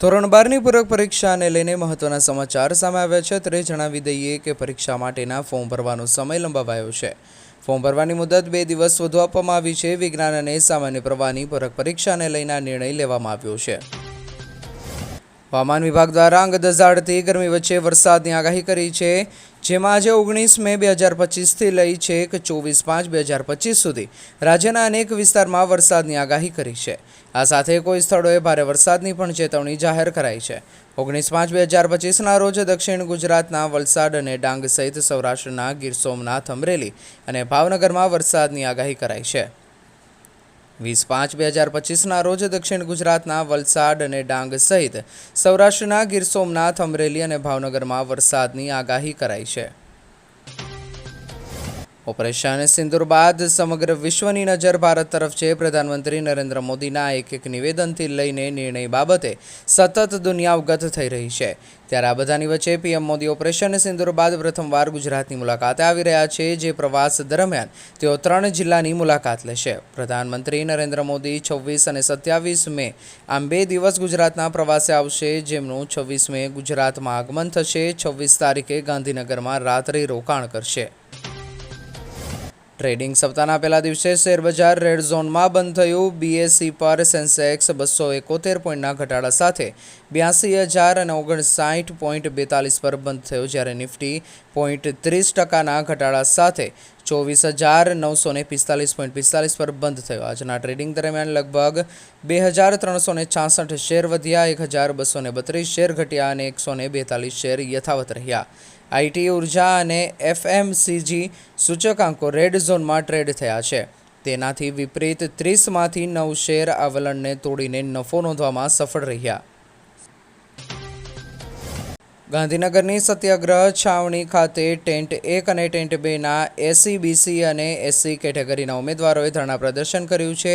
ધોરણ બારની પૂરક પરીક્ષાને લઈને મહત્વના સમાચાર સામે આવ્યા છે. ત્યારે જણાવી દઈએ કે પરીક્ષા માટેના ફોર્મ ભરવાનો સમય લંબાવાયો છે. ફોર્મ ભરવાની મુદત બે દિવસ વધુ આપવામાં આવી છે. વિજ્ઞાન અને સામાન્ય પ્રવાહની પૂરક પરીક્ષાને લઈને નિર્ણય લેવામાં આવ્યો છે. હવામાન વિભાગ દ્વારા અંગત દઝાડતી ગરમી વચ્ચે વરસાદની આગાહી કરી છે, જેમાં આજે ઓગણીસ મે બે હજાર પચીસથી લઈ છેક ચોવીસ પાંચ બે હજાર પચીસ સુધી. રાજ્યના અનેક વિસ્તારમાં વરસાદની આગાહી કરી છે. આ સાથે કોઈ સ્થળોએ ભારે વરસાદની પણ ચેતવણી જાહેર કરાઈ છે. ઓગણીસ પાંચ બે હજાર પચીસના રોજ દક્ષિણ ગુજરાતના વલસાડ અને ડાંગ સહિત સૌરાષ્ટ્રના ગીર સોમનાથ, અમરેલી અને ભાવનગરમાં વરસાદની આગાહી કરાઈ છે. વીસ પાંચ બે હજાર પચીસના રોજ દક્ષિણ ગુજરાતના વલસાડ અને ડાંગ સહિત સૌરાષ્ટ્રના ગીર સોમનાથ, અમરેલી અને ભાવનગરમાં વરસાદની આગાહી કરાઈ છે. ઓપરેશન સિંદુર બાદ સમગ્ર વિશ્વની નજર ભારત તરફ છે. પ્રધાનમંત્રી નરેન્દ્ર મોદીના એક એક નિવેદનથી લઈને નિર્ણય બાબતે સતત દુનિયા અવગત થઈ રહી છે. ત્યારે આ બધાની વચ્ચે પીએમ મોદી ઓપરેશન સિંદુર બાદ પ્રથમવાર ગુજરાતની મુલાકાતે આવી રહ્યા છે, જે પ્રવાસ દરમિયાન તેઓ ત્રણ જિલ્લાની મુલાકાત લેશે. પ્રધાનમંત્રી નરેન્દ્ર મોદી છવ્વીસ અને સત્યાવીસ મે આમ બે દિવસ ગુજરાતના પ્રવાસે આવશે. જેમનું છવ્વીસ મે ગુજરાતમાં આગમન થશે. છવ્વીસ તારીખે ગાંધીનગરમાં રાત્રિ રોકાણ કરશે. ટ્રેડિંગ સપ્તાહના પહેલા દિવસે શેરબજાર રેડ ઝોનમાં બંધ થયું. બીએસસી પર સેન્સેક્સ બસો એકોતેર પોઈન્ટના ઘટાડા સાથે બ્યાસી હજાર અને ઓગણસાઠ પોઈન્ટ બેતાલીસ પર બંધ થયો જ્યારે નિફ્ટી પોઈન્ટ ત્રીસ ટકાના ઘટાડા સાથે ચોવીસ હજાર નવસો પિસ્તાલીસ પોઈન્ટ પિસ્તાલીસ પર બંધ થયો. આજના ટ્રેડિંગ દરમિયાન લગભગ બે હજાર ત્રણસો ને છાસઠ શેર વધ્યા, એક હજાર બસો ને બત્રીસ શેર ઘટ્યા અને એકસો બેતાલીસ શેર યથાવત રહ્યા. આઈટી ઊર્જા અને એફએમસીજી સૂચકાંકો રેડ ઝોનમાં ટ્રેડ થયા છે. તેનાથી વિપરીત ત્રીસમાંથી નવ શેર આવલણને તોડીને નફો નોંધવામાં સફળ રહ્યા. ગાંધીનગરની સત્યાગ્રહ છાવણી ખાતે ટેન્ટ એક અને ટેન્ટ બેના એસસી બીસી અને એસસી કેટેગરીના ઉમેદવારોએ ધરણા પ્રદર્શન કર્યું છે.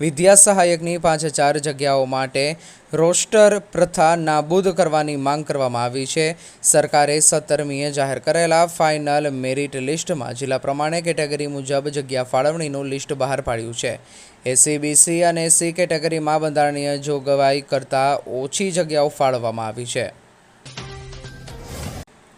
વિદ્યા સહાયકની પાંચ હજાર જગ્યાઓ માટે રોસ્ટર પ્રથા નાબૂદ કરવાની માંગ કરવામાં આવી છે. સરકારે સત્તરમીએ જાહેર કરેલા ફાઇનલ મેરિટ લિસ્ટમાં જિલ્લા પ્રમાણે કેટેગરી મુજબ જગ્યા ફાળવણીનું લિસ્ટ બહાર પાડ્યું છે. એસસી બીસી અને એસસી કેટેગરીમાં બંધારણીય જોગવાઈ કરતાં ઓછી જગ્યાઓ ફાળવવામાં આવી છે.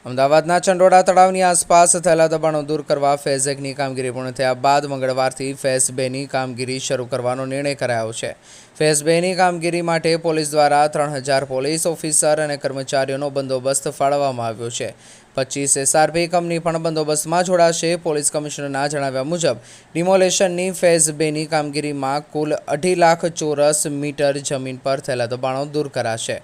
અમદાવાદના ચંડોળા તળાવની આસપાસ થયેલા દબાણો દૂર કરવા ફેઝ એકની કામગીરી પૂર્ણ થયા બાદ મંગળવારથી ફેઝ બેની કામગીરી શરૂ કરવાનો નિર્ણય કરાયો છે. ફેઝ બેની કામગીરી માટે પોલીસ દ્વારા ત્રણ હજાર પોલીસ ઓફિસર અને કર્મચારીઓનો બંદોબસ્ત ફાળવવામાં આવ્યો છે. પચીસ એસઆરપી કંપની પણ બંદોબસ્તમાં જોડાશે. પોલીસ કમિશનરના જણાવ્યા મુજબ, ડિમોલેશનની ફેઝ બેની કામગીરીમાં કુલ અઢી લાખ ચોરસ મીટર જમીન પર થયેલા દબાણો દૂર કરાશે.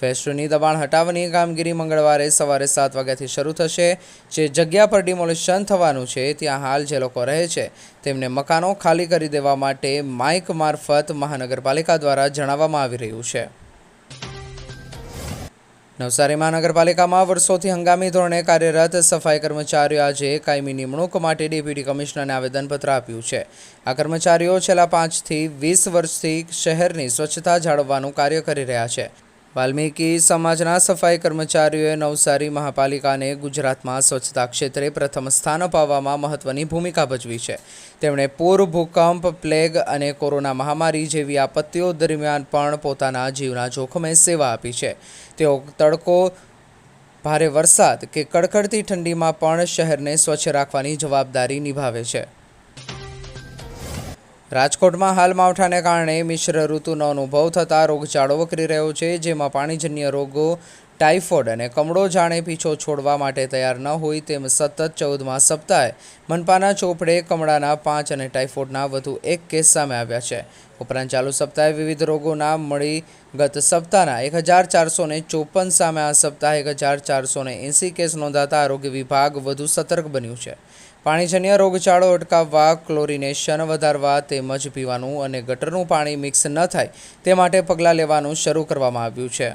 ફેઝ ટુની દબાણ હટાવવાની કામગીરી મંગળવારે સવારે સાત વાગ્યાથી શરૂ થશે. જે જગ્યા પર ડિમોલિશન થવાનું છે, ત્યાં હાલ જે લોકો રહે છે, તેમને મકાનો ખાલી કરી દેવા માટે માઇક મારફત મહાનગરપાલિકા દ્વારા જણાવવામાં આવી રહ્યું છે. નવસારી મહાનગરપાલિકામાં વર્ષોથી હંગામી ધોરણે કાર્યરત સફાઈ કર્મચારીઓ આજે કાયમી નિમણૂક માટે ડેપ્યુટી કમિશનરને આવેદનપત્ર આપ્યું છે. આ કર્મચારીઓ છેલ્લા પાંચથી વીસ વર્ષથી શહેરની સ્વચ્છતા જાળવવાનું કાર્ય કરી રહ્યા છે. વાલ્મીકી સમાજના સફાઈ કર્મચારીઓએ નવસારી મહાપાલિકાને ગુજરાતમાં સ્વચ્છતા ક્ષેત્રે પ્રથમ સ્થાન અપાવવામાં મહત્વની ભૂમિકા ભજવી છે. તેમણે પૂર, ભૂકંપ, પ્લેગ અને કોરોના મહામારી જેવી આપત્તિઓ દરમિયાન પણ પોતાના જીવના જોખમે સેવા આપી છે. તેઓ તડકો, ભારે વરસાદ કે કડકડતી ઠંડીમાં પણ શહેરને સ્વચ્છ રાખવાની જવાબદારી નિભાવે છે. રાજકોટમાં હાલ માવઠાને કારણે મિશ્ર ઋતુનો અનુભવ થતાં રોગચાળો વકરી રહ્યો છે, જેમાં પાણીજન્ય રોગો, ટાઇફોઇડ અને કમળો જાણે પીછો છોડવા માટે તૈયાર ન હોય તેમ સતત ચૌદમાં સપ્તાહે મનપાના ચોપડે કમળાના પાંચ અને ટાઇફોઇડના વધુ એક કેસ સામે આવ્યા છે. ઉપરાંત ચાલુ સપ્તાહે વિવિધ રોગોના મળી ગત સપ્તાહના એક હજાર ચારસો ને સામે આ સપ્તાહે એક હજાર ચારસો એંસી કેસ નોંધાતા આરોગ્ય વિભાગ વધુ સતર્ક બન્યું છે. પાણીજન્ય રોગચાળો અટકાવવા ક્લોરિનેશન વધારવા તેમજ પીવાનું અને ગટરનું પાણી મિક્સ ન થાય તે માટે પગલાં લેવાનું શરૂ કરવામાં આવ્યું છે.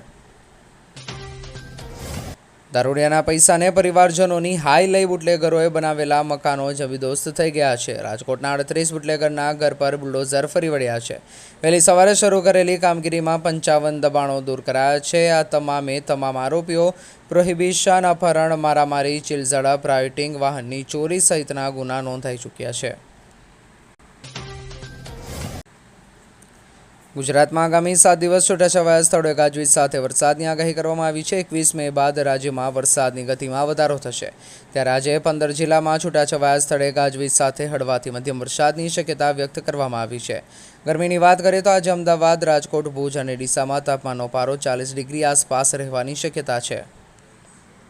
દારૂડિયાના પૈસાને પરિવારજનોની હાઈ લઈ બુટલેગરોએ બનાવેલા મકાનો જબીદોસ્ત થઈ ગયા છે. રાજકોટના અડત્રીસ બુટલેગરના ઘર પર બુલડોઝર ફરી વળ્યા છે. વહેલી સવારે શરૂ કરેલી કામગીરીમાં પંચાવન દબાણો દૂર કરાયા છે. આ તમામે તમામ આરોપીઓ પ્રોહિબિશન અપહરણ, મારામારી, ચીલઝડપ, રાઇટિંગ વાહનની ચોરી સહિતના ગુના નોંધાઈ ચૂક્યા છે. ગુજરાતમાં આગામી સાત દિવસ છૂટાછવાયા સ્થળોએ ગાજવીજ સાથે વરસાદની આગાહી કરવામાં આવી છે. એકવીસ મે બાદ રાજ્યમાં વરસાદની ગતિમાં વધારો થશે. ત્યારે આજે પંદર જિલ્લામાં છૂટાછવાયા સ્થળે ગાજવીજ સાથે હળવાથી મધ્યમ વરસાદની શક્યતા વ્યક્ત કરવામાં આવી છે. ગરમીની વાત કરીએ તો આજે અમદાવાદ, રાજકોટ, ભુજ અને ડીસામાં તાપમાનનો પારો ચાલીસ ડિગ્રી આસપાસ રહેવાની શક્યતા છે.